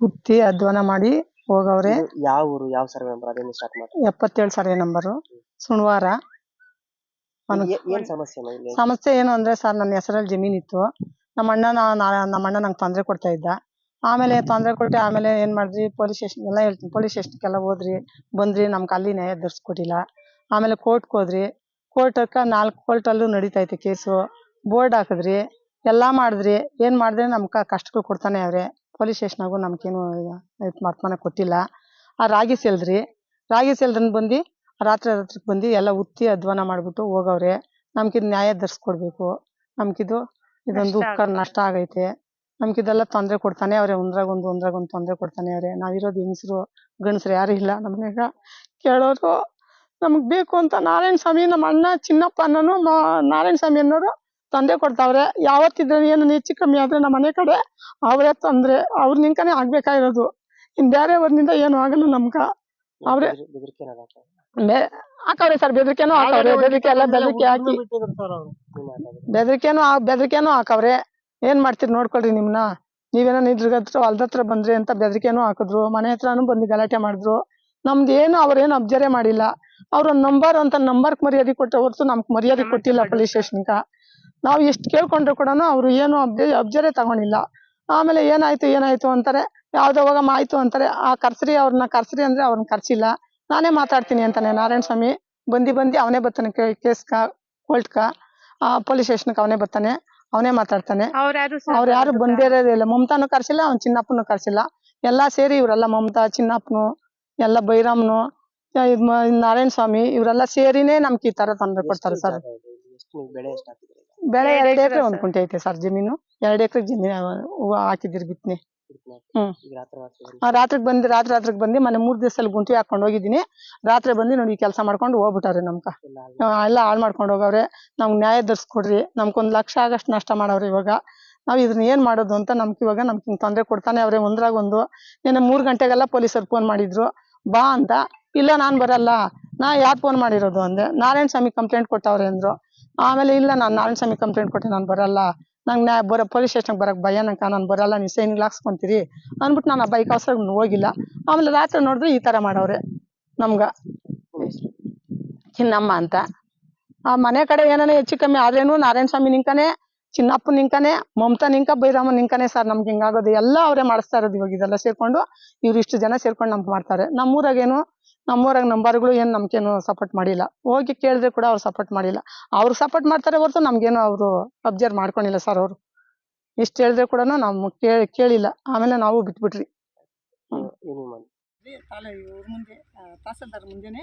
ಹುಟ್ಟಿ ಅಧ್ವಾನ ಮಾಡಿ ಹೋಗವ್ರೆ. ಯಾವ ಊರು ಯಾವ ಸರ್ವೆ ನಂಬರ್ ಅದೇನು ಸ್ಟಾರ್ಟ್ ಮಾಡಿ ಎಪ್ಪತ್ತೇಳು ಸರ್ವೆ ನಂಬರು ಸುಣವಾರ. ಏನ್ ಸಮಸ್ಯೆ ಅಮ್ಮ ಇಲ್ಲಿ? ಸಮಸ್ಯೆ ಏನು ಅಂದ್ರೆ ಸರ್ ನನ್ನ ಹೆಸರಲ್ಲಿ ಜಮೀನ್ ಇತ್ತು. ನಮ್ಮ ಅಣ್ಣ ನಾ- ನಮ್ಮ ಅಣ್ಣ ನಂಗೆ ತೊಂದರೆ ಕೊಡ್ತಾ ಇದ್ದ. ಆಮೇಲೆ ತೊಂದರೆ ಕೊಟ್ಟೆ ಆಮೇಲೆ ಏನ್ ಮಾಡಿದ್ರಿ? ಪೊಲೀಸ್ ಸ್ಟೇಷನ್ ಎಲ್ಲ ಹೇಳ್ತೀನಿ. ಪೊಲೀಸ್ ಸ್ಟೇಷನ್ಗೆಲ್ಲ ಹೋದ್ರಿ ಬಂದ್ರಿ ನಮ್ಗೆ ಅಲ್ಲಿ ನ್ಯಾಯ ದೊರಸ್ಕೊಟ್ಟಿಲ್ಲ ಆಮೇಲೆ ಕೋರ್ಟ್ ಹೋದ್ರಿ. ಅಕ್ಕ ನಾಲ್ಕು ಕೋರ್ಟಲ್ಲೂ ನಡೀತೈತೆ ಕೇಸು. ಬೋರ್ಡ್ ಹಾಕಿದ್ರಿ ಎಲ್ಲಾ ಮಾಡಿದ್ರಿ. ಏನ್ ಮಾಡಿದ್ರೆ ನಮ್ಗೆ ಕಷ್ಟಗಳು ಕೊಡ್ತಾನೆ ಅವ್ರೆ. ಪೊಲೀಸ್ ಸ್ಟೇಷನಾಗೂ ನಮ್ಗೇನು ವರ್ತಮಾನ ಕೊಟ್ಟಿಲ್ಲ. ಆ ರಾಗಿ ಸೆಲ್ದ್ರಿ. ರಾಗಿ ಸೇಲ್ದ್ರನ್ ಬಂದು ರಾತ್ರಿ ರಾತ್ರಿಗೆ ಬಂದು ಎಲ್ಲ ಉತ್ತಿ ಅಧ್ವಾನ ಮಾಡ್ಬಿಟ್ಟು ಹೋಗವ್ರೆ. ನಮ್ಗಿದ್ ನ್ಯಾಯ ಧರಿಸ್ಕೊಡ್ಬೇಕು ನಮ್ಗಿದು ಇದೊಂದು ಉಪಕಾರ ನಷ್ಟ ಆಗೈತೆ. ನಮ್ಗಿದೆಲ್ಲ ತೊಂದರೆ ಕೊಡ್ತಾನೆ ಅವ್ರೆ. ಒಂದ್ರಾಗ ಒಂದು ಒಂದ್ರಾಗ ಒಂದು ತೊಂದ್ರೆ ಕೊಡ್ತಾನೆ ಅವ್ರೆ. ನಾವಿರೋದು ಹೆಂಗಸರು ಗಂಡಸ್ರು ಯಾರು ಇಲ್ಲ. ನಮ್ಮ ಮನ್ಯಾಗ ಕೇಳೋರು ನಮಗೆ ಬೇಕು ಅಂತ ನಾರಾಯಣ ಸ್ವಾಮಿ ನಮ್ಮ ಅಣ್ಣ ಚಿನ್ನಪ್ಪ ಅನ್ನೋನು ಮಾ- ನಾರಾಯಣ ಸ್ವಾಮಿ ಅನ್ನೋರು ತೊಂದ್ರೆ ಕೊಡ್ತಾವ್ರೆ. ಯಾವತ್ತಿದ್ರೆ ಏನು ಹೆಚ್ಚು ಕಮ್ಮಿ ಆದ್ರೆ ನಮ್ಮ ಮನೆ ಕಡೆ ಅವರೇ ತಂದ್ರೆ ಅವ್ರ ನಿಂಕನೇ ಆಗ್ಬೇಕಾಗಿರೋದು. ಇನ್ ಬೇರೆಯವ್ರನಿಂದ ಏನು ಆಗಲ್ಲ ನಮ್ಗ. ಅವ್ರೆ- ಹಾಕವ್ರೆ ಸರ್ ಬೆದರಿಕೆನೂ ಹಾಕವ್ರೆ. ಬೆದರಿಕೆ ಎಲ್ಲ ಬೆದರಿಕೆ ಹಾಕಿ. ಬೆದರಿಕೆನೂ ಬೆದರಿಕೆನೂ ಹಾಕವ್ರೆ. ಏನ್ ಮಾಡ್ತೀರಿ ನೋಡ್ಕೊಳ್ರಿ ನಿಮ್ನ. ನೀವೇನೋ ಹತ್ರ ಹೊಲ್ದ ಹತ್ರ ಬಂದ್ರಿ ಅಂತ ಬೆದರಿಕೆನೂ ಹಾಕಿದ್ರು. ಮನೆ ಹತ್ರನೂ ಬಂದು ಗಲಾಟೆ ಮಾಡಿದ್ರು. ನಮ್ದು ಏನು ಅವ್ರೇನು ಅಬ್ಜರ್ವ್ ಮಾಡಿಲ್ಲ. ಅವ್ರ ನಂಬರ್ ಅಂತ ನಂಬರ್ ಮರ್ಯಾದೆ ಕೊಟ್ಟ ಹೊರತು ನಮ್ಗ್ ಮರ್ಯಾದೆ ಕೊಟ್ಟಿಲ್ಲ. ಪೊಲೀಸ್ ಸ್ಟೇಷನ್ಗ. ನಾವು ಎಷ್ಟು ಕೇಳ್ಕೊಂಡ್ರು ಕೂಡ ಅವ್ರು ಏನು ಅಬ್ಜರೆ ತಗೊಂಡಿಲ್ಲ. ಆಮೇಲೆ ಏನಾಯ್ತು ಏನಾಯ್ತು ಅಂತಾರೆ ಯಾವ್ದೋ ಹೋಗಮ್ಮ ಆಯ್ತು ಅಂತಾರೆ ಆ ಕರ್ಸ್ರಿ ಅವ್ರನ್ನ ಕರ್ಸ್ರಿ ಅಂದ್ರೆ ಅವ್ರನ್ನ ಕರ್ಸಿಲ್ಲ. ನಾನೇ ಮಾತಾಡ್ತೀನಿ ಅಂತಾನೆ ನಾರಾಯಣ ಸ್ವಾಮಿ ಬಂದಿ ಬಂದಿ ಅವನೇ ಬರ್ತಾನೆ ಕೇಸ್ಕ ಆ ಪೊಲೀಸ್ ಸ್ಟೇಷನ್ಗೆ ಅವನೇ ಬರ್ತಾನೆ ಅವನೇ ಮಾತಾಡ್ತಾನೆ. ಅವ್ರು ಯಾರು ಬಂದೇ ಇರೋದಿಲ್ಲ ಮಮತಾನು ಕರ್ಸಿಲ್ಲ ಅವ್ನ ಚಿನ್ನಪ್ಪನು ಕರ್ಸಿಲ್ಲ. ಎಲ್ಲಾ ಸೇರಿ ಇವರೆಲ್ಲ ಮಮತಾ ಚಿನ್ನಪ್ಪನು ಎಲ್ಲ ಬೈರಾಮ್ನು ನಾರಾಯಣ ಸ್ವಾಮಿ ಇವರೆಲ್ಲ ಸೇರಿನೇ ನಮ್ಗೆ ಈ ತರ ತೊಂದರೆ ಕೊಡ್ತಾರೆ ಸರ್. ಇಲ್ಲಿ? ಬೆಳೆ? ಬೆಳೆ ಎರಡ್ ಎಕ್ರೆ ಒಂದ್. ಕುಂಟೆ ಐತೆ ಸರ್ ಜಮೀನು. ಎರಡ್ ಎಕರೆ ಜಮೀನು ಹೂವ ಹಾಕಿದಿರಿ ಬಿತ್ನೆ ಬಿತ್ತನೆ. ಹ್ಮ್. ರಾತ್ರಿ ರಾತ್ರಿ ರಾತ್ರಿಗೆ ಬಂದು ರಾತ್ರಿ ರಾತ್ರಿಗೆ ಬಂದು ಮನೆ ಮೂರ್ ದಿವಸದಲ್ಲಿ ಗುಂಟಿ ಹಾಕೊಂಡು ಹೋಗಿದ್ದೀನಿ. ರಾತ್ರಿ ಬಂದು ನೋಡಿ ಕೆಲಸ ಮಾಡ್ಕೊಂಡು ಹೋಗ್ಬಿಟ್ಟಾರೆ ನಮ್ಕ. ಎಲ್ಲ ಹಾಳು ಆ, ಎಲ್ಲ ಹಾಳು ಮಾಡ್ಕೊಂಡು ಹೋಗವ್ರೆ. ನಮ್ಗ್ ನ್ಯಾಯ ದರ್ಸ್ಕೊಡ್ರಿ. ನಮ್ಗೊಂದ್ ಲಕ್ಷ ಆಗಷ್ಟು ನಷ್ಟ ಮಾಡವ್ರೆ ಇವಾಗ. ನಾವ್ ಇದನ್ನ ಏನ್ ಮಾಡೋದು ಅಂತ ನಮ್ಗೆ ಇವಾಗ ನಮ್ಗೆ ಹಿಂಗ್ ತೊಂದ್ರೆ ಕೊಡ್ತಾನೆ ಅವ್ರೆ. ಒಂದ್ರಾಗ ಒಂದು ನಿನ್ನೆ ಮೂರ್ ಗಂಟೆಗೆಲ್ಲ ಪೊಲೀಸರು ಫೋನ್ ಮಾಡಿದ್ರು. ಬಾ ಅಂತ. ಇಲ್ಲ ನಾನ್ ಬರಲ್ಲ. ನಾ ಯಾರ್ ಫೋನ್ ಮಾಡಿರೋದು ಅಂದೆ. ನಾರಾಯಣ ಸ್ವಾಮಿ ಕಂಪ್ಲೇಂಟ್ ಕೊಟ್ಟವ್ರೆ ಅಂದ್ರು. ಆಮೇಲೆ ಇಲ್ಲ, ನಾನ್ ನಾರಾಯಣ ಸ್ವಾಮಿ ಕಂಪ್ಲೇಂಟ್ ಕೊಟ್ಟೆ, ನಾನ್ ಬರಲ್ಲ. ನಂಗೆ ನ್ಯಾ ಬರೋ ಪೊಲೀಸ್ ಸ್ಟೇಷನ್ ಬರಕ್ ಭಯ ನಾನ್ ಬರಲ್ಲ, ನೀವು ಸೈನ್ ಹಾಕ್ಸ್ಕೊಂತೀರಿ ಅಂದ್ಬಿಟ್ಟು ನಾನು ಆ ಬೈಕ್ ಅವಸರ ಹೋಗಿಲ್ಲ. ಆಮೇಲೆ ರಾತ್ರಿ ನೋಡಿದ್ರೆ ಈ ತರ ಮಾಡವ್ರೆ ನಮ್ಗ. ಚಿನ್ನಮ್ಮ ಅಂತ. ಆ ಮನೆ ಕಡೆ ಏನಾನ ಹೆಚ್ಚು ಕಮ್ಮಿ ಆದ್ರೇನು ನಾರಾಯಣ ಸ್ವಾಮಿ ನಿಂಕನೆ, ಚಿನ್ನಪ್ಪ ನಿಂಕನೆ, ಮಮತಾ ನಿಂಕ, ಬೈರಾಮ ನಿಂಕನೆ ಸರ್ ನಮ್ಗೆ ಹಿಂಗಾಗೋದು ಎಲ್ಲ ಅವರೇ ಮಾಡಿಸ್ತಾ ಇರೋದು ಇವಾಗ ಇದೆಲ್ಲ ಸೇರ್ಕೊಂಡು, ಇವ್ರು ಇಷ್ಟು ಜನ ಸೇರ್ಕೊಂಡು ನಮ್ಗೆ ಮಾಡ್ತಾರೆ. ನಮ್ಮೂರಾಗೇನು ನಮ್ಮೂರಾಗ ನಂಬರ್ಗಳು ಏನು ನಮ್ಗೇನು ಸಪೋರ್ಟ್ ಮಾಡಿಲ್ಲ. ಹೋಗಿ ಕೇಳಿದ್ರೆ ಕೂಡ ಅವ್ರು ಸಪೋರ್ಟ್ ಮಾಡಿಲ್ಲ. ಅವ್ರು ಸಪೋರ್ಟ್ ಮಾಡ್ತಾರೆ ಹೊರತು ನಮ್ಗೇನು ಅವರು ಅಬ್ಸರ್ವ್ ಮಾಡ್ಕೊಂಡಿಲ್ಲ ಸರ್ ಅವರು. ಇಷ್ಟು ಹೇಳಿದ್ರೆ ಕೂಡ ನಾವು ಕೇಳಿ ಕೇಳಿಲ್ಲ. ಆಮೇಲೆ ನಾವು ಬಿಟ್ಬಿಟ್ರಿ. ಮಾಡಿ. ಇವ್ರ ಮುಂದೆ ತಹಸೀಲ್ದಾರ್ ಮುಂದೆನೆ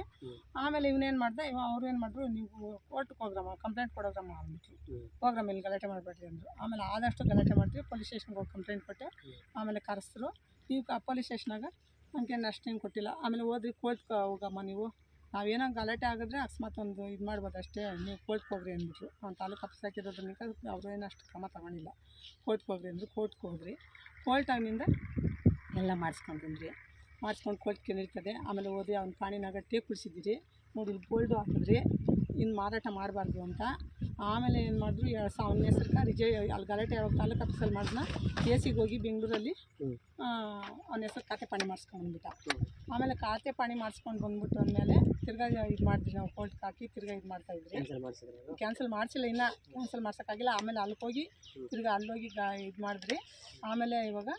ಆಮೇಲೆ ಇವನೇನ್ ಮಾಡ್ದೆ ಇವ ಅವ್ರು ಏನ್ ಮಾಡಿದ್ರು ನೀವು ಕೋರ್ಟ್ಗೆ ಹೋಗ್ರಮ್ಮ ಕಂಪ್ಲೇಂಟ್ ಕೊಡೋಗ್ರಮ್ಮ ಅಂದ್ಬಿಟ್ರು. ಹೋಗ್ರಮ್ಮ ಇಲ್ಲಿ ಗಲಾಟೆ ಮಾಡಬೇಡ್ರಿ ಅಂದ್ರು. ಆಮೇಲೆ ಆದಷ್ಟು ಗಲಾಟೆ ಮಾಡ್ತೀವಿ ಪೊಲೀಸ್ ಸ್ಟೇಷನ್ಗೆ ಹೋಗಿ ಕಂಪ್ಲೇಂಟ್ ಕೊಟ್ಟೆ. ಆಮೇಲೆ ಕರೆಸಿದ್ರು ನೀವು ಪೊಲೀಸ್ ಸ್ಟೇಷನಾಗ ನಮ್ಗೇನು ಅಷ್ಟೇನು ಕೊಟ್ಟಿಲ್ಲ. ಆಮೇಲೆ ಹೋದ್ರಿ ಕೋರ್ಟ್ಗೆ ಹೋಗಮ್ಮ ನೀವು. ನಾವೇನೋ ಗಲಾಟೆ ಆಗಿದ್ರೆ ಅಕಸ್ಮಾತ್ ಒಂದು ಇದು ಮಾಡ್ಬೋದು ಅಷ್ಟೇ. ನೀವು ಕೋರ್ಟ್ಗೆ ಹೋಗ್ರಿ ಅಂದ್ಬಿಟ್ರು. ಅವ್ನು ತಾಲೂಕು ಆಫೀಸ್ ಹಾಕಿರೋದ್ರಿಂದ ಅವರು ಏನು ಅಷ್ಟು ಕ್ರಮ ತಗೊಂಡಿಲ್ಲ. ಕೋರ್ಟ್ಗೆ ಹೋಗ್ರಿ ಅಂದರು, ಕೋರ್ಟ್ಗೆ ಕೋರ್ಟ್ ಕೋರ್ಟಾಗಿನಿಂದ ಎಲ್ಲ ಮಾಡಿಸ್ಕೊಂಡ್ರಿ ಮಾಡಿಸ್ಕೊಂಡು ಕೋರ್ಟ್ಗೆ ನಿಲ್ತದೆ. ಆಮೇಲೆ ಓದಿ ಅವ್ನ ಪಾಣಿನಾಗ ಟೇಪ್ ಕುಡಿಸಿದ್ದೀರಿ ನೋಡಿ, ಇಲ್ಲಿ ಬೋಲ್ಡು ಹಾಕಿದ್ರಿ. ಇನ್ನು ಮಾರಾಟ ಮಾಡಬಾರ್ದು ಅಂತ ಆಮೇಲೆ ಏನು ಮಾಡಿದ್ರು ಎರಡು ಸಾವಿರ ಒಂದನೇ ಸರ್ಕ ರಿಜೆ ಅಲ್ಲಿ ಗಲಾಟೆ ಯಾವಾಗ ತಾಲೂಕು ಆಫೀಸಲ್ಲಿ ಮಾಡಿದ್ನ ಕೆ ಸಿಗೆ ಹೋಗಿ ಬೆಂಗಳೂರಲ್ಲಿ. ಅವನ ಹೆಸರು ಖಾತೆ ಪಾಣಿ ಮಾಡಿಸ್ಕೊಂಡು ಬಂದ್ಬಿಟ್ಟ. ಆಮೇಲೆ ಖಾತೆ ಪಾಣಿ ಮಾಡಿಸ್ಕೊಂಡು ಬಂದ್ಬಿಟ್ಟು ಅಂದಮೇಲೆ ತಿರ್ಗಾ ಇದು ಮಾಡಿದ್ವಿ ನಾವು ಕೋರ್ಟ್ ಹಾಕಿ ತಿರ್ಗಾ ಇದು ಮಾಡ್ತಾಯಿದ್ವಿ ಕ್ಯಾನ್ಸಲ್ ಮಾಡಿಸಿಲ್ಲ ಇನ್ನೂ ಕ್ಯಾನ್ಸಲ್ ಮಾಡ್ಸೋಕ್ಕಾಗಿಲ್ಲ ಆಮೇಲೆ ಅಲ್ಲಿಗೆ ಹೋಗಿ. ತಿರ್ಗಾ ಅಲ್ಲೋಗಿ ಗಾ ಇದು ಮಾಡಿದ್ರಿ ಆಮೇಲೆ ಇವಾಗ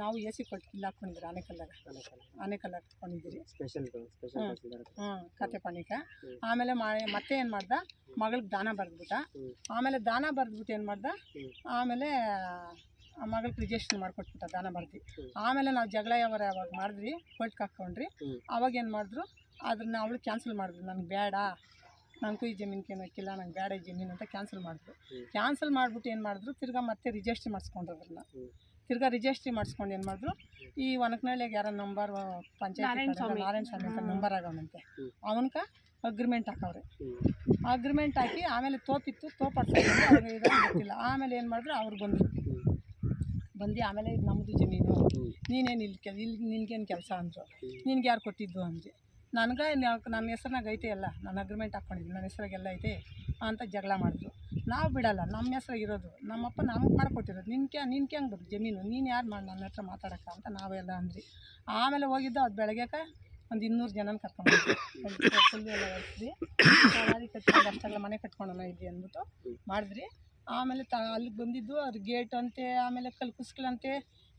ನಾವು ಎ ಸಿ ಕೊಟ್ಟು ಇಲ್ಲ ಹಾಕ್ಕೊಂಡಿದ್ರಿ ಆನೆಕಲ್ಲಾಗ. ಆನೆಕಲ್ಲ. ಆನೆಕಲ್ ಹಾಕ್ಕೊಂಡಿದ್ದೀರಿ ಸ್ಪೆಷಲ್. ಹ್ಞೂ ಕತೆ ಪಣಿಕ. ಆಮೇಲೆ ಮತ್ತೆ ಏನು ಮಾಡ್ದೆ? ಮಗಳಿಗೆ ದಾನ ಬರೆದ್ಬಿಟ್ಟ. ಆಮೇಲೆ ದಾನ ಬರೆದ್ಬಿಟ್ಟು ಏನು ಮಾಡ್ದ? ಆಮೇಲೆ ಮಗಳಿಗೆ ರಿಜಿಸ್ಟ್ರೇಷನ್ ಮಾಡ್ಕೊಟ್ಬಿಟ್ಟ ದಾನ ಬರ್ದು. ಆಮೇಲೆ ನಾವು ಜಗಳ ಯಾವಾಗ ಯಾವಾಗ ಮಾಡಿದ್ವಿ ಕೊಟ್ಟು ಹಾಕ್ಕೊಂಡ್ರಿ. ಅವಾಗ ಏನು ಮಾಡಿದ್ರು? ಅದನ್ನ ಅವಳು ಕ್ಯಾನ್ಸಲ್ ಮಾಡಿದ್ರು. ನನಗೆ ಬೇಡ ನನಗೂ ಈ ಜಮೀನು ಏನು ಹಾಕಿಲ್ಲ ನಂಗೆ ಬೇಡ ಈ ಜಮೀನು ಅಂತ ಕ್ಯಾನ್ಸಲ್ ಮಾಡಿದ್ರು. ಕ್ಯಾನ್ಸಲ್ ಮಾಡಿಬಿಟ್ಟು ಏನು ಮಾಡಿದ್ರು? ತಿರ್ಗಾ ಮತ್ತೆ ರಿಜಿಸ್ಟ್ರಿ ಮಾಡಿಸ್ಕೊಂಡ್ರು ಅದನ್ನ ಹ್ಮ್. ತಿರ್ಗಾ ರಿಜಿಸ್ಟ್ರಿ ಮಾಡಿಸ್ಕೊಂಡು ಏನು ಮಾಡಿದ್ರು? ಈ ಒನಕನಹಳ್ಳಿಯಾಗ ಯಾರ ನಂಬರ್ ಪಂಚಾಯತ್ ನಾರಾಯಣ ಸ್ವಾಮಿ. ಅಂತ ನಂಬರ್ ಆಗವನಂತೆ. ಅವನಕ ಅಗ್ರಿಮೆಂಟ್ ಹಾಕವ್ರೆ. ಅಗ್ರಿಮೆಂಟ್ ಹಾಕಿ ಆಮೇಲೆ ತೋಪಿತ್ತು ತೋಪ್ ಆಡ್ಸ್ಕೊಂಡು ಅವ್ರಿಗೆ ಗೊತ್ತಿಲ್ಲ. ಆಮೇಲೆ ಏನು ಮಾಡಿದ್ರು? ಅವ್ರು ಬಂದರು. ಬಂದು ಆಮೇಲೆ ಇದು ನಮ್ಮದು ಜಮೀನು. ನೀನೇನು ಇಲ್ಲಿ ಕೆಲ್ ಇಲ್ಲಿ ನಿನಗೇನು ಕೆಲಸ ಅಂದರು. ನಿನ್ಗೆ ಯಾರು ಕೊಟ್ಟಿದ್ದು ಅಂದೆ ನನಗೆ ನನ್ನ ಹೆಸ್ರನಾಗ ಐತೆ ಎಲ್ಲ ನಾನು ಅಗ್ರಿಮೆಂಟ್ ಹಾಕ್ಕೊಂಡಿದ್ದೀನಿ ನನ್ನ ಹೆಸ್ರಾಗೆಲ್ಲ ಐತೆ ಅಂತ ಜಗಳ ಮಾಡಿದ್ರು. ನಾವು ಬಿಡಲ್ಲ ನಮ್ಮ ಹೆಸ್ರು ಇರೋದು. ನಮ್ಮಪ್ಪ ನಮ್ಗೆ ಮಾಡ್ಕೊಟ್ಟಿರೋದು ನಿನ್ಕೆ ನಿನ್ಕೆ ಹೆಂಗೆ ಬರ್ತದೆ ಜಮೀನು? ನೀನು ಯಾರು ಮಾಡಿ ನನ್ನ ಹತ್ರ ಮಾತಾಡಕ್ಕ ಅಂತ ನಾವೆಲ್ಲ ಅಂದ್ರಿ ಆಮೇಲೆ ಹೋಗಿದ್ದು ಅದು ಬೆಳಗ್ಗೆಕ ಒಂದು ಇನ್ನೂರು ಜನನ ಫುಲ್ ಎಲ್ಲ ಕಟ್ಕೊಂಡು ಅಷ್ಟೆಲ್ಲ ಮನೆ ಕಟ್ಕೊಂಡೋಣ ಇದ್ವಿ ಅಂದ್ಬಿಟ್ಟು ಮಾಡಿದ್ರಿ ಆಮೇಲೆ ತ, ಅಲ್ಲಿಗೆ ಬಂದಿದ್ದು ಅದು ಗೇಟ್ ಅಂತೆ, ಆಮೇಲೆ ಕಲ್ಕುಸ್ಗಳಂತೆ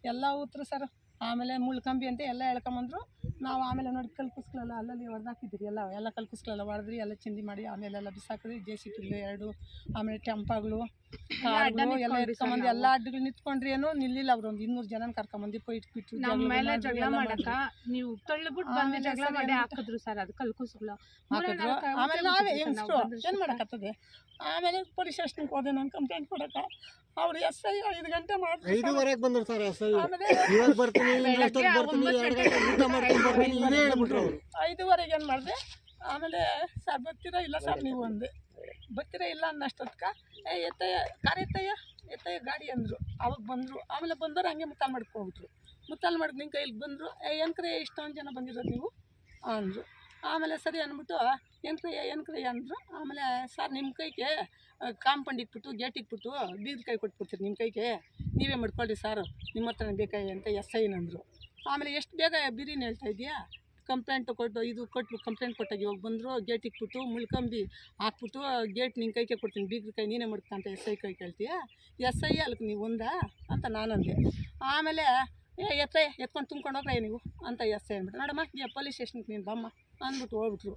ಎಲ್ಲ ಹೋತ್ರು ಸರ್. ಆಮೇಲೆ ಮುಳ್ಕಂಬಿ ಅಂತ ಎಲ್ಲ ಎಳ್ಕೊಂಬಂದ್ರು. ನಾವು ಆಮೇಲೆ ನೋಡಿ ಕಲ್ಕುಸ್ಗಳೆಲ್ಲ ಅಲ್ಲಲ್ಲಿ ಹೊಡೆದಾಕಿದ್ರಿ ಎಲ್ಲ ಎಲ್ಲ ಕಲ್ಕುಸ್ಗಳೆಲ್ಲ ಹೊಡೆದ್ರಿ ಎಲ್ಲ ಚಿಂದಿ ಮಾಡಿ ಆಮೇಲೆ ಎಲ್ಲ ಬಿಸಾಕಿದ್ರಿ. ಜೆ ಸಿ ಎರಡು, ಆಮೇಲೆ ಟೆಂಪಾಗಳು ಎಲ್ಲ ಎಲ್ಲ ಅಡ್ಡಗಳು ನಿಂತ್ಕೊಂಡ್ರಿ ಏನೋ ನಿಲ್ಲಿಲ್ಲ ಅವ್ರು ಒಂದು ಇನ್ನೂರು ಜನ ಕರ್ಕೊಂಬಂದು ಪೈಟ್ ಬಿಟ್ಟು ನಮ್ಮ ಮೇಲೆ ಜಗಳ ಮಾಡಕ ನೀವು ತಳ್ಳಿಬಿಟ್ಟು ಬಂದು ಆಮೇಲೆ ಜಗಳ ಸರಿ ಮಾಡಿ ಹಾಕಿದ್ರು ಸರ್ ಅದು ಕಲ್ಕುಸ್ಗಳು ಹಾಕಿದ್ರು? ಆಮೇಲೆ ನಾವೇ ಹೆಂಗಸ್ರು? ಏನು ಆಮೇಲೆ ಪೊಲೀಸ್ ಸ್ಟೇಷನ್ಗೆ ಹೋದೆ ನಾನು ಕಂಪ್ಲೇಂಟ್ ಕೊಡಕ್ಕೆ ಅವ್ರು ಎಸ್ ಐ ಐದು ಗಂಟೆ ಐದುವರೆಗೆ ಬಂದ್ರು ಸರ್ ಎಸ್ ಐ ಆಮೇಲೆ ಇವಾಗ ಬರ್ತೀನಿ ಇನ್ನೊಷ್ಟೊತ್ತು ಬರ್ತೀನಿ ಎರಡು ಗಂಟೆ ಊಟ ಮಾಡ್ಕೊಂಡು ಬರ್ತೀನಿ ಇದೇ ಹೇಳ್ಬಿಟ್ರು ಅವ್ರು. ಐದುವರೆಗೆ ಏನು ಮಾಡಿದೆ? ಆಮೇಲೆ ಸರ್ ಬರ್ತೀರಾ ಇಲ್ಲ ಸರ್ ನೀವು ಅಂದೆ. ಬರ್ತೀರಾ ಇಲ್ಲ ಅನ್ನಷ್ಟೊತ್ಕ ಎತ್ತಯ್ಯ, ಕಾರ್ ಎತ್ತಯ್ಯ? ಎತ್ತಯ್ಯ, ಗಾಡಿ, ಅಂದರು. ಅವಾಗ ಬಂದರು. ಆಮೇಲೆ ಬಂದವರು ಹಂಗೆ ಮುತ್ತಾಲ್ ಮಾಡ್ಕೊಬಿಟ್ರು. ಮುತ್ತಾಲ್ ಮಾಡಿ ನಿಮ್ಮ ಕೈಲಿ ಬಂದರು. ಏನ್ಕ್ರೆ ಇಷ್ಟೊಂದು ಜನ ಬಂದಿರೋದು ನೀವು? ಅಂದರು. ಆಮೇಲೆ ಸರಿ ಅಂದ್ಬಿಟ್ಟು ಏನ್ಕ್ರಯ್ಯ ಏನ್ಕ್ರಯ್ಯ ಅಂದರು. ಆಮೇಲೆ, ಸರ್ ನಿಮ್ಮ ಕೈಗೆ ಕಾಂಪೌಂಡ್ ಇಟ್ಬಿಟ್ಟು, ಗೇಟ್ ಇಟ್ಬಿಟ್ಟು ಬೀದ್ ಕೈ ಕೊಟ್ಬಿಡ್ತೀರಿ ನಿಮ್ಮ ಕೈಗೆ. ನೀವೇ ಮಾಡ್ಕೊಳ್ಳಿ ಸರ್. ನಿಮ್ಮ ಹತ್ರನೇ ಬೇಕಾಗಿ ಅಂತ ಎಸ್ ಐನಂದರು ಆಮೇಲೆ, ಎಷ್ಟು ಬೇಗ ಬಿರಿಯಾನಿ ಹೇಳ್ತಾ ಇದೆಯಾ? ಕಂಪ್ಲೇಂಟ್ ಕೊಟ್ಟು, ಇದು ಕೊಟ್ಟು ಕಂಪ್ಲೇಂಟ್ ಕೊಟ್ಟಾಗ ಇವಾಗ ಬಂದರು ಗೇಟ್ ಇಕ್ಬಿಟ್ಟು ಮುಳ್ಕಂಬಿ ಹಾಕ್ಬಿಟ್ಟು ಗೇಟ್ ನಿನ್ನ ಕೈಗೆ ಕೊಡ್ತೀನಿ, ಬೀಗ್ರ ಕೈ ನೀನೇ ಅಂತ ಎಸ್ ಐ ಕೈ ಕೇಳ್ತೀಯ? ಎಸ್ ಐ ಅಲ್ಕ ನೀವು ಒಂದಾ? ಅಂತ ಅಂದೆ ಆಮೇಲೆ, ಏ, ಎತ್ತ ಎತ್ಕೊಂಡು ತುಂಬ್ಕೊಂಡು ಹೋಗ್ರೆ ನೀವು, ಅಂತ ಎಸ್ ಐ ಅಂದ್ಬಿಟ್ಟು, ನೋಡಮ್ಮ ಪೊಲೀಸ್ ಸ್ಟೇಷನ್ಗೆ ನೀನು ಬಮ್ಮ, ಅಂದ್ಬಿಟ್ಟು ಹೋಗ್ಬಿಟ್ರು.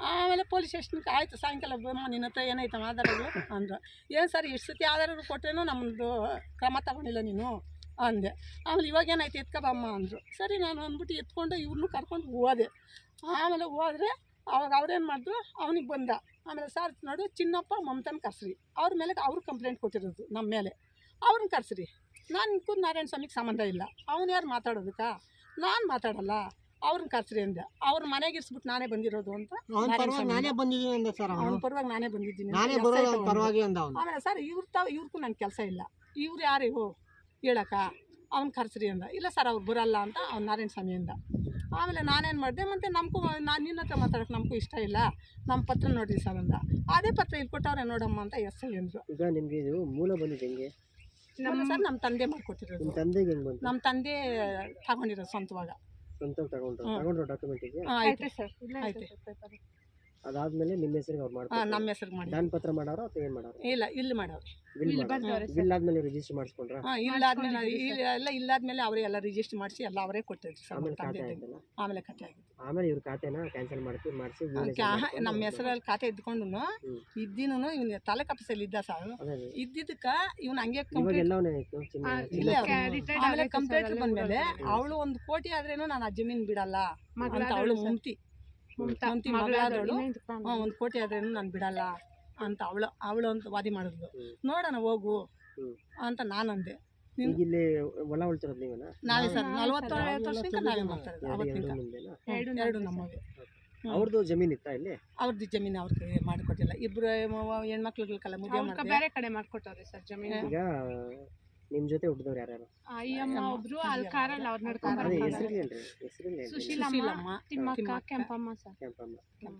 ಆಮೇಲೆ ಪೊಲೀಸ್ ಸ್ಟೇಷನ್ಗೆ ಆಯಿತು, ಸಾಯಂಕಾಲ ಬಮ್ಮ ನಿನ್ನ ಹತ್ರ ಏನಾಯ್ತಮ್ಮ ಆಧಾರಗಳು ಅಂದ್ರು. ಏನು ಸರ್, ಇಷ್ಟು ಸತಿ ಆಧಾರಗಳು ಕೊಟ್ಟರೇನು ನಮ್ಮದು ಕ್ರಮ ತಗೊಂಡಿಲ್ಲ ನೀನು? ಅಂದೆ. ಆಮೇಲೆ ಇವಾಗ ಏನಾಯ್ತು ಎತ್ಕೊಬಮ್ಮ ಅಂದರು. ಸರಿ ನಾನು ಅಂದ್ಬಿಟ್ಟು ಎತ್ಕೊಂಡು ಇವ್ರನ್ನೂ ಕರ್ಕೊಂಡು ಹೋದೆ. ಆಮೇಲೆ ಹೋದ್ರೆ ಅವಾಗ ಅವ್ರೇನು ಮಾಡಿದ್ರು? ಅವನಿಗೆ ಬಂದ. ಆಮೇಲೆ ಸರ್ ನೋಡು ಚಿನ್ನಪ್ಪ ಮಮತನ ಕರ್ಸ್ರಿ. ಅವ್ರ ಮೇಲೆ ಅವ್ರು ಕಂಪ್ಲೇಂಟ್ ಕೊಟ್ಟಿರೋದು ನಮ್ಮ ಮೇಲೆ. ಅವ್ರನ್ನ ಕರ್ಸ್ರಿ. ನನಗೂ ನಾರಾಯಣ ಸ್ವಾಮಿಗೆ ಸಂಬಂಧ ಇಲ್ಲ. ಅವ್ನು ಯಾರು ಮಾತಾಡೋದಕ್ಕ? ನಾನು ಮಾತಾಡಲ್ಲ. ಅವ್ರನ್ನ ಕರ್ಸ್ರಿ ಅಂದೆ. ಅವ್ರ ಮನೆಗೆ ಇರ್ಸ್ಬಿಟ್ಟು ನಾನೇ ಬಂದಿರೋದು ಅಂತ ನಾನೇ ಬಂದಿದ್ದೀನಿ ಅಂದ ಸರ್ ಅವ್ನ. ಪರವಾಗಿ ನಾನೇ ಬಂದಿದ್ದೀನಿ ನಾನೇ ಆಮೇಲೆ ಸರ್ ಇವ್ರ ತಾವ ಇವ್ರಿಗೂ ನನ್ನ ಕೆಲಸ ಇಲ್ಲ. ಇವ್ರು ಯಾರು? ಇವು ಹೇಳಕ್ಕ ಅವ್ನು ಕರ್ಸ್ರಿ ಅಂದ. ಇಲ್ಲ ಸರ್ ಅವ್ರು ಬರಲ್ಲ ಅಂತ ಅವ್ನು ನಾರಾಯಣ ಸ್ವಾಮಿ ಅಂದ. ಆಮೇಲೆ ನಾನೇನು ಮಾಡಿದೆ ಮತ್ತು ನಮಗೂ ನಾನು ನಿನ್ನ ಹತ್ರ ಮಾತಾಡೋಕೆ ನಮಗೂ ಇಷ್ಟ ಇಲ್ಲ. ನಮ್ಮ ಪತ್ರ ನೋಡಿರಿ ಸರ್ ಅಂದ. ಅದೇ ಪತ್ರ ಇಲ್ಲಿ ಕೊಟ್ಟವ್ರೆ ನೋಡಮ್ಮ ಅಂತ ಎಸ್ ಐ ಅಂದರು ಈಗ ನಿಮಗೆ ಇದು ಮೂಲ ಬಂದಿದೆ ಹೆಂಗೆ? ನಮ್ಮ ಸರ್ ನಮ್ಮ ತಂದೆ ಮಾಡಿಕೊಟ್ಟಿರೋದು. ನಿಮ್ಮ ತಂದೆಗೆ ಹೆಂಗೆ ಬಂತು? ನಮ್ಮ ತಂದೆ ತಗೊಂಡಿರೋದು ಸ್ವಂತವಾಗ. ಸ್ವಂತ ತಗೊಂಡ್ರು. ತಗೊಂಡ್ರು ಡಾಕ್ಯುಮೆಂಟ್ ಇದೆಯಾ ಹಾಂ ಐತೆ ಆಯ್ತು ಸರ್. ಇಲ್ಲೇ ಅದಾದ್ಮೇಲೆ ನಿಮ್ಮ ಹೆಸರಿಗೆ ಅವ್ರು ಹಾಂ ಮಾಡ್ತಾರೆ ನಮ್ಮ ಹೆಸರು ಮಾಡಿ. ದಾನ ಪತ್ರ ಮಾಡೋರು ಅಥವಾ ಏನು ಮಾಡೋರು? ಇಲ್ಲ ಇಲ್ಲಿ ಮಾಡೋರು. ಬಿಲ್ ಇಲ್ಲಿ ಮಾಡೋರು? ಬಿಲ್ ಆದ್ಮೇಲೆ ರಿಜಿಸ್ಟರ್ ಮಾಡಿಸ್ಕೊಂಡ್ರ? ಹಾಂ ಇಲ್ಲಾದ್ಮೇಲೆ ಇಲ್ಲ ಎಲ್ಲ ಇಲ್ಲಾದ್ಮೇಲೆ ಅವರೇ ಎಲ್ಲ ರಿಜಿಸ್ಟರ್ ಮಾಡಿಸಿ ಎಲ್ಲ ಅವರೇ ಕೊಟ್ಟಿದ್ರು ಸರ್ ಆಮೇಲೆ ಖಾತೆ. ಆಯ್ತಲ್ಲ? ಆಮೇಲೆ ಖಾತೆ ಆಗಿದೆ. ಆಮೇಲೆ ಇವ್ರ ಖಾತೆನ ಕ್ಯಾನ್ಸಲ್ ಮಾಡ್ತೀವಿ ಮಾಡಿಸಿ ನಮ್ಮ ಹೆಸರಲ್ಲಿ ಖಾತೆ ಇದ್ಕೊಂಡು ಇದ್ದಿನೂ ಇವನ ತಲೆ ಕಪ್ಪಿಸಲ್ಲಿ ಇದ್ದ ಸರ್. ಇದ್ದಿದ್ದಕ್ಕ ಇವನು ಹಂಗೆ ಇವಾಗ ಕಂಪ್ಲೇಂಟ್ ಬಂದ್ಮೇಲೆ. ಅವಳು ಒಂದು ಕೋಟಿ ಆದ್ರೇನು ನಾನು ಆ ಜಮೀನು ಬಿಡಲ್ಲ ಅಂತ ಅವಳು. ಮುಂತಿ. ಮಗಳಾದವ್ಳು. ಒಂದು ಕೋಟಿ ಆದ್ರೆ ನಾನು ಬಿಡಲ್ಲ ಅಂತ ಅವಳು ಅವಳು ಅಂತ ವಾದಿ ಮಾಡಿದ್ಲು. ಹ್ಮ್. ನೋಡೋಣ ಹೋಗು. ಅಂತ ನಾನಂದೆ. ಈಗ ಇಲ್ಲಿ ಹೊಲ ಉಳ್ತಿರೋದು ನೀವೇನಾ? ನಾವೇ ಸರ್ ನಾವೇ ನಲ್ವತ್ತು ಸರ್, ವರ್ಷದಿಂದ ನಾವೇ ಮಾಡ್ತಾ ಇರೋದು ಎರಡು ಎರಡು ನಮ್ಮವೆ ಅವ್ರದ್ದು ಜಮೀನ್ ಇತ್ತಾ ಇಲ್ಲಿ? ಅವ್ರದ್ದು ಜಮೀನು ಅವ್ರಿಗೆ ಮಾಡಿಕೊಟ್ಟಿಲ್ಲ. ಇಬ್ಬರು ಹೆಣ್ಮಕ್ಳುಗಳಿಗೆಲ್ಲ ಮದುವೆ ಬೇರೆ ಕಡೆ ಮಾಡ್ಕೊಟ್ಟವ್ರೆ ಸರ್ ಜಮೀನು. ಈಗ ನಿಮ್ ಜೊತೆ ಹುಟ್ಟಿದವ್ರು ಯಾರು ಅಯ್ಯಮ್ಮ. ಒಬ್ರು ಅಲ್ಲಿ ಕಾರಲ್ಲಿ ಅವ್ರು ಸುಶೀಲಮ್ಮ ತಿಮ್ಮಕ್ಕ ತಿಮ್ಮಕ್ಕ, ಕೆಂಪಮ್ಮ ಸರ್. ಕೆಂಪಮ್ಮ.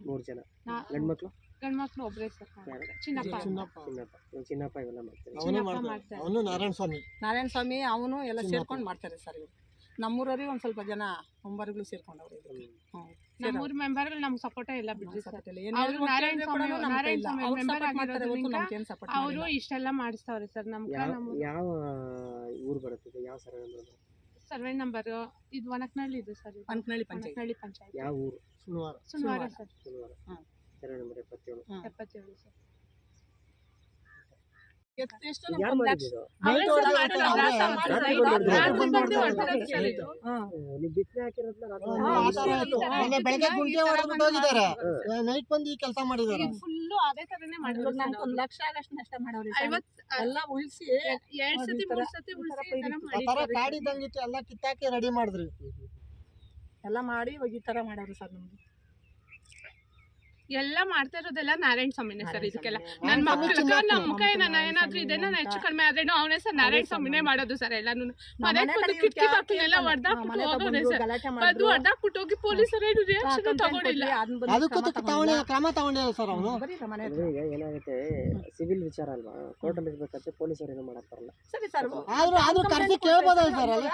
ಮೂರ್ ಜನ. ನಾ- ಗಂಡ್ಮಕ್ಳು? ಗಂಡ್ಮಕ್ಳು ಒಬ್ರೇ ಸರ್ ಯಾರು? ಚಿನ್ನಪ್ಪ. ಚಿನ್ನಪ್ಪ. ಚಿನ್ನಪ್ಪ. ಇವ್ರು ಚಿನ್ನಪ್ಪ ಇವೆಲ್ಲ ಮಾಡ್ತಾರೆ? ಚಿನ್ನಪ್ಪ ಮಾಡ್ತಾರೆ. ಅವನು ನಾರಾಯಣ ಸ್ವಾಮಿ ನಾರಾಯಣ ಸ್ವಾಮಿ ಅವನು ಎಲ್ಲ ಸೇರ್ಕೊಂಡು ಮಾಡ್ತಾರೆ ಸರ್ ಇವರು. ನಮ್ಮೂರವ್ರಿಗೆ ಒಂದು ಸ್ವಲ್ಪ ಜನ ಮುಂಬರ್ಗಳು ಸೇರ್ಕೊಂಡವ್ರು ಇದಕ್ಕೆ. ಹ್ಞೂ ನಮ್ಮೂರ್ ಮೆಂಬರ್ ನಮ್ಗೆ ಸಪೋರ್ಟ್ ಎಲ್ಲ ಬಿಡ್ರಿ ಸರ್. ಸಪೋರ್ಟ್ ಇಲ್ಲ. ಏನು ಅವ್ರು ನಾರಾಯಣ ಸ್ವಾಮಿ ನಾರಾಯಣ ಸ್ವಾಮಿ ಅವ್ರು member ಸಪೋರ್ಟ್ ಮಾಡ್ತಾರೆ ಹೊರತು ಆಗಿರೋದ್ರಿಂದ ನಮ್ಗೇನು ಸಪೋರ್ಟ್ ಅವರು ಇಷ್ಟೆಲ್ಲ ಮಾಡಿಸ್ತಾವ್ರಿ ಸರ್. ನಮ್ಗ ಯಾವ ಊರು ಬರುತ್ತೆ ಇದು? ಯಾವ ಸರ್ವೆ ಬರುತ್ತೆ? ಸರ್ವೆ ನಂಬರ್ ಇದು ಒನಕ್ನಳ್ಳಿ ಇದೆ ಸರ್ ಇದು. ಪಂಚಾಯತ್. ಒನಕ್ನಳ್ಳಿ ಪಂಚಾಯತ್. ಯಾವ ಊರು? ಸುಮಾರು ಸುಮಾರು ಸರ್. ಶನಿವಾರ ಹ್ಮ್. ಸರ್ವೆ ನಂಬರ್ ಎಪ್ಪತ್ತೇಳು. ಎಪ್ಪತ್ತೇಳು ಸರ್. ಬೆಳಗ್ಗೆ ಗುಂಟೆ ಹೊಡೆದ್ಬಿಟ್ಟು ಹೋಗಿದ್ದಾರೆ ನೈಟ್ ಬಂದು ಈ ಕೆಲಸ ಮಾಡಿದ್ದಾರೆ. ಇದು ಫುಲ್ಲು ಅದೇ ತರನೇ ಮಾಡಿದ್ರು ನಾನು ಒಂದು ಲಕ್ಷ ಆಗಷ್ಟು ನಷ್ಟ ಮಾಡವ್ರಿ ಐವತ್ ಎಲ್ಲ ಉಳಿಸಿ ಎರಡ್ ಸತಿ ಮೂರ್ ಸತಿ. ಕಾಡಿದಂಗಿತ್ತು ಎಲ್ಲ ಕಿತ್ತಾಕಿ ರೆಡಿ ಮಾಡಿದ್ರಿ. ಎಲ್ಲ ಮಾಡಿ ಹೋಗಿ ತರ ಥರ ಮಾಡವ್ರಿ ಸರ್ ನಮ್ದು. ಎಲ್ಲ ಮಾಡ್ತಾ ಇರೋದೆಲ್ಲ ನಾರಾಯಣ ಸ್ವಾಮಿನೇ ಸರ್ ಇದಕ್ಕೆಲ್ಲ. ನನ್ನ ನಾರಾಯಣ ನಮ್ಮ ಕೈ ನನ್ನ ಏನಾದ್ರೂ ಇದೇನೋ ಹೆಚ್ಚು ಕಡಿಮೆ ಆದ್ರೇನು ಅವನೇ ಸರ್ ನಾರಾಯಣ ಸ್ವಾಮಿನೇ ಮಾಡೋದು ಸರ್ ಎಲ್ಲಾನು. ಮನೆ ಬಂದು ಕಿಟಕಿ ಬಾಕ್ಲೆಲ್ಲ ಹೊಡ್ದಾಕ್ಬಿಟ್ಟು ಹೋಗೋದೆ ಸರ್. ಅದು ಹೊಡ್ದಾಕ್ಬಿಟ್ಟು ಹೋಗಿ ಪೊಲೀಸರು ಏನು ರಿಯಾಕ್ಷನ್ ತಗೊಂಡಿಲ್ಲ. ಅದಕ್ಕೂ ತಗೊಂಡಿಲ್ಲ ಕ್ರಮ ತಗೊಂಡಿಲ್ಲ ಸರ್ ಅವನು. ಏನಾಗುತ್ತೆ ಸಿವಿಲ್ ವಿಚಾರ ಅಲ್ವಾ? ಕೋರ್ಟ್ ಅಲ್ಲಿ ಇರ್ಬೇಕಂತೆ ಪೊಲೀಸರು ಏನು ಮಾಡಕ್ ಬರಲ್ಲ. ಸರಿ ಸರ್ ಆದ್ರೂ ಆದ್ರೂ ಕರ್ಸಿ ಕೇಳ್ಬೋದಲ್ಲ ಸರ್ ಅಲ್ಲಿ?